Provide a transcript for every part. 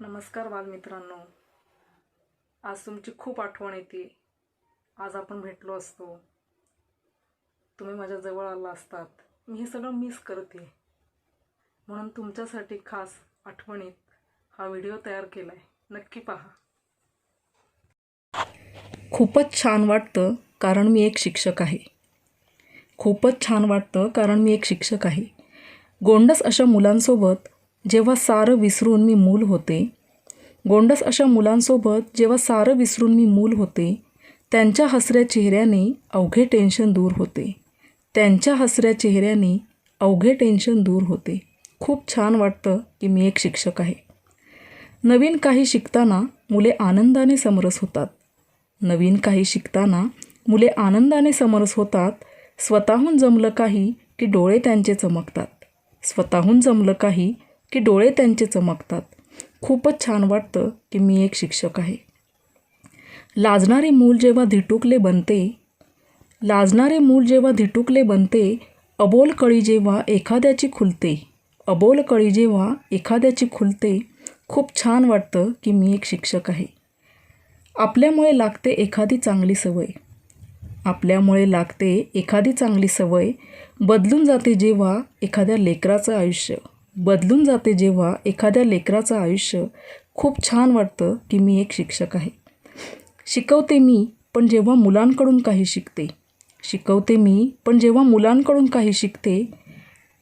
नमस्कार बालमित्रांनो आज तुमची खूप आठवण येते. आज आपण भेटलो असतो. तुम्ही माझ्या जवळ आला असतात. मी हे सगळं मिस करते. म्हणून तुमच्यासाठी खास आठवणीत हा व्हिडिओ तयार केला आहे नक्की पहा. खूपच छान वाटतं कारण मी एक शिक्षक आहे. खूपच छान वाटतं कारण मी एक शिक्षक आहे. गोंडस अशा मुलांसोबत जेव्हा सारं विसरून मी मूल होते गोंडस अशा मुलांसोबत जेव्हा सारं विसरून मी मूल होते त्यांच्या हसऱ्या चेहऱ्याने अवघे टेन्शन दूर होते. त्यांच्या हसऱ्या चेहऱ्याने अवघे टेन्शन दूर होते. खूप छान वाटतं की मी एक शिक्षक आहे. नवीन काही शिकताना मुले आनंदाने समरस होतात. नवीन काही शिकताना मुले आनंदाने समरस होतात. स्वतःहून जमलं काही की डोळे त्यांचे चमकतात. स्वतःहून जमलं काही की डोळे त्यांचे चमकतात. खूपच छान वाटतं की मी एक शिक्षक आहे. लाजणारे मूल जेव्हा धिटुकले बनते लाजणारे मूल जेव्हा धिटुकले बनते अबोल कळी जेव्हा एखाद्याची खुलते अबोल कळी जेव्हा एखाद्याची खुलते खूप छान वाटतं की मी एक शिक्षक आहे. आपल्यामुळे लागते एखादी चांगली सवय. आपल्यामुळे लागते एखादी चांगली सवय बदलून जाते जेव्हा एखाद्या लेकराचं आयुष्य. बदलून जाते जेव्हा एखाद्या लेकराचं आयुष्य खूप छान वाटतं की मी एक शिक्षक आहे. शिकवते मी पण जेव्हा मुलांकडून काही शिकते. शिकवते मी पण जेव्हा मुलांकडून काही शिकते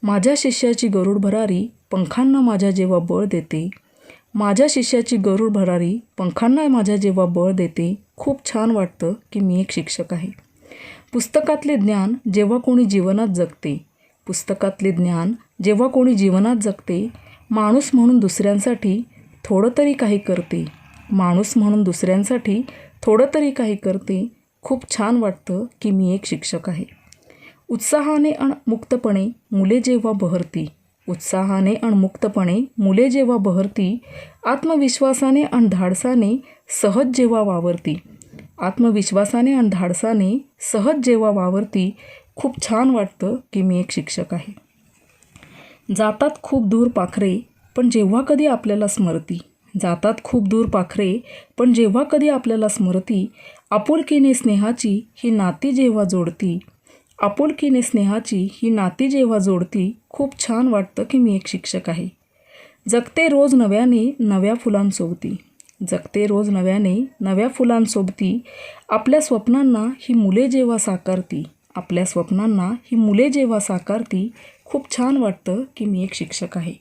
माझ्या शिष्याची गरुड भरारी पंखांना माझ्या जेव्हा बळ देते. माझ्या शिष्याची गरुड भरारी पंखांना माझ्या जेव्हा बळ देते खूप छान वाटतं की मी एक शिक्षक आहे. पुस्तकातले ज्ञान जेव्हा कोणी जीवनात जगते पुस्तकातले ज्ञान जेव्हा कोणी जीवनात जगते माणूस म्हणून दुसऱ्यांसाठी थोडं तरी काही करते. माणूस म्हणून दुसऱ्यांसाठी थोडं तरी काही करते खूप छान वाटतं की मी एक शिक्षक आहे. उत्साहाने आणि मुक्तपणे मुले जेव्हा बहरती उत्साहाने आणि मुक्तपणे मुले जेव्हा बहरती आत्मविश्वासाने आणि धाडसाने सहज जेव्हा वावरती आत्मविश्वासाने आणि धाडसाने सहज जेव्हा वावरती खूप छान वाटतं की मी एक शिक्षक आहे. जातात खूप दूर पाखरे पण जेव्हा कधी आपल्याला स्मरती. जातात खूप दूर पाखरे पण जेव्हा कधी आपल्याला स्मरती आपुलकीने स्नेहाची ही नाती जेव्हा जोडती. आपुलकीने स्नेहाची ही नाती जेव्हा जोडती खूप छान वाटतं की मी एक शिक्षक आहे. जगते रोज नव्याने नव्या फुलांसोबती. जगते रोज नव्याने नव्या फुलांसोबती. आपल्या स्वप्नांना ही मुले जेव्हा साकारती आपल्या स्वप्नांना ही मुले जेव्हा साकारती खूप छान वाटतं की मी एक शिक्षक आहे.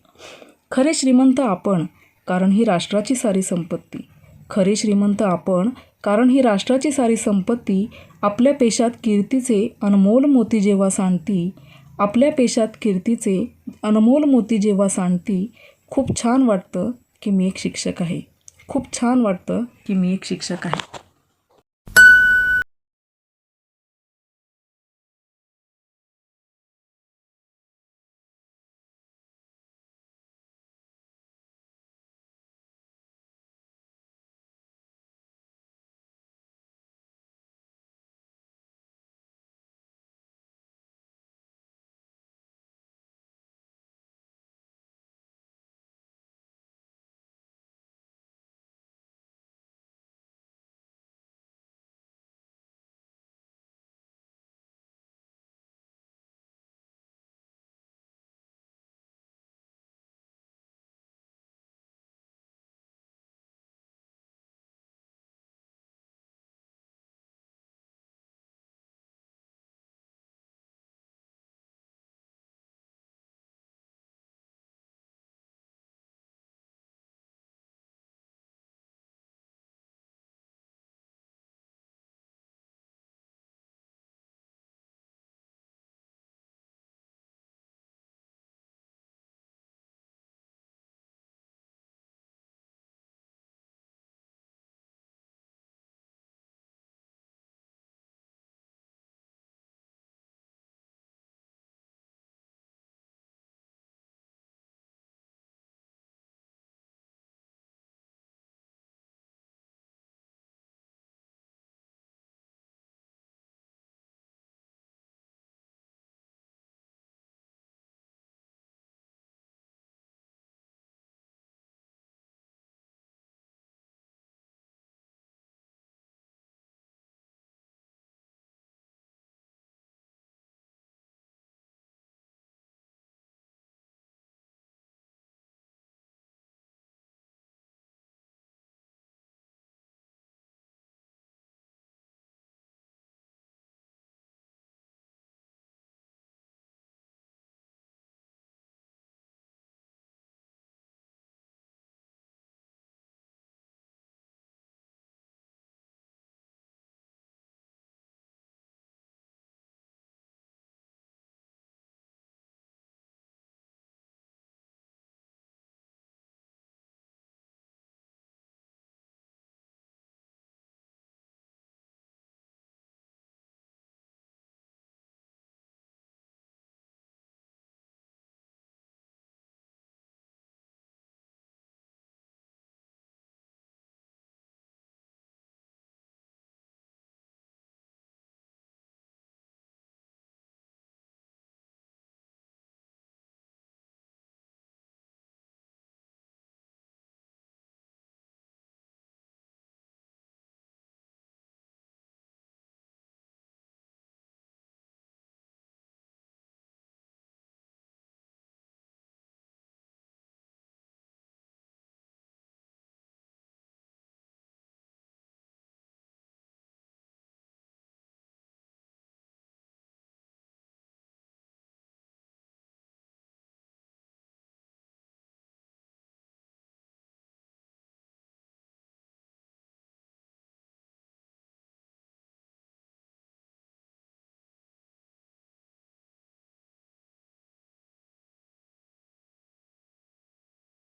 खरे श्रीमंत आपण कारण ही राष्ट्राची सारी संपत्ती. खरे श्रीमंत आपण कारण ही राष्ट्राची सारी संपत्ती आपल्या पेशात कीर्तीचे अनमोल मोती जेव्हा सांडती आपल्या पेशात कीर्तीचे अनमोल मोती जेव्हा सांडती खूप छान वाटतं की मी एक शिक्षक आहे. खूप छान वाटतं की मी एक शिक्षक आहे.